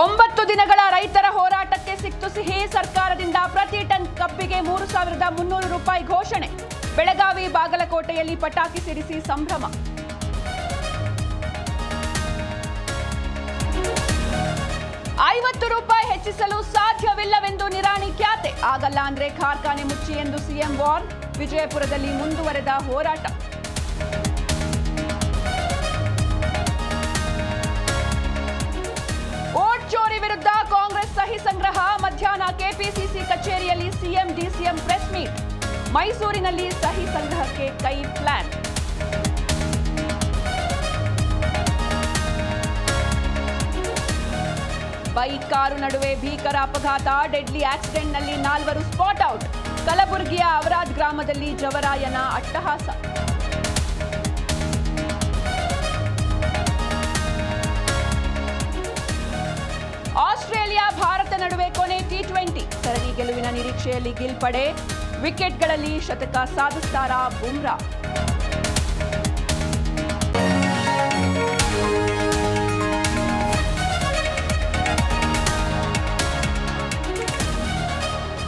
ಒಂಬತ್ತು ದಿನಗಳ ರೈತರ ಹೋರಾಟಕ್ಕೆ ಸಿಕ್ತು ಸಿಹಿ ಸರ್ಕಾರದಿಂದ ಪ್ರತಿ ಟನ್ ಕಬ್ಬಿಗೆ ಮೂರು ಸಾವಿರದ ಮುನ್ನೂರು ರೂಪಾಯಿ ಘೋಷಣೆ. ಬೆಳಗಾವಿ ಬಾಗಲಕೋಟೆಯಲ್ಲಿ ಪಟಾಕಿ ಸಿಡಿಸಿ ಸಂಭ್ರಮ. ಐವತ್ತು ರೂಪಾಯಿ ಹೆಚ್ಚಿಸಲು ಸಾಧ್ಯವಿಲ್ಲವೆಂದು ನಿರಾಣಿ ಖ್ಯಾತೆ. ಆಗಲ್ಲ ಅಂದ್ರೆ ಕಾರ್ಖಾನೆ ಮುಚ್ಚಿ ಎಂದು ಸಿಎಂ ವಾರ್ನ್. ವಿಜಯಪುರದಲ್ಲಿ ಮುಂದುವರೆದ ಹೋರಾಟ. ಸಂಗ್ರಹ ಮಧ್ಯಾಹ್ನ ಕೆಪಿಸಿಸಿ ಕಚೇರಿಯಲ್ಲಿ ಸಿಎಂ ಡಿಸಿಎಂ ಪ್ರೆಸ್ ಮೀಟ್. ಮೈಸೂರಿನಲ್ಲಿ ಸಹಿ ಸಂಗ್ರಹಕ್ಕೆ ಕೈ ಪ್ಲಾನ್. ಬೈಕ್, ಕಾರು ನಡುವೆ ಭೀಕರ ಅಪಘಾತ, ಡೆಡ್ಲಿ ಆಕ್ಸಿಡೆಂಟ್ನಲ್ಲಿ ನಾಲ್ವರು ಸ್ಪಾಟ್ ಔಟ್. ಕಲಬುರಗಿಯ ಅವರಾಜ್ ಗ್ರಾಮದಲ್ಲಿ ಜವರಾಯನ ಅಟ್ಟಹಾಸ. ನಡುವೆ ಕೊನೆ ಟಿ ಟ್ವೆಂಟಿ ಸರಣಿ ಗೆಲುವಿನ ನಿರೀಕ್ಷೆಯಲ್ಲಿ ಗಿಲ್ ಪಡೆ ವಿಕೆಟ್ಗಳಲ್ಲಿ ಶತಕ ಸಾಧಿಸ್ತಾರಾ ಬುಮ್ರಾ.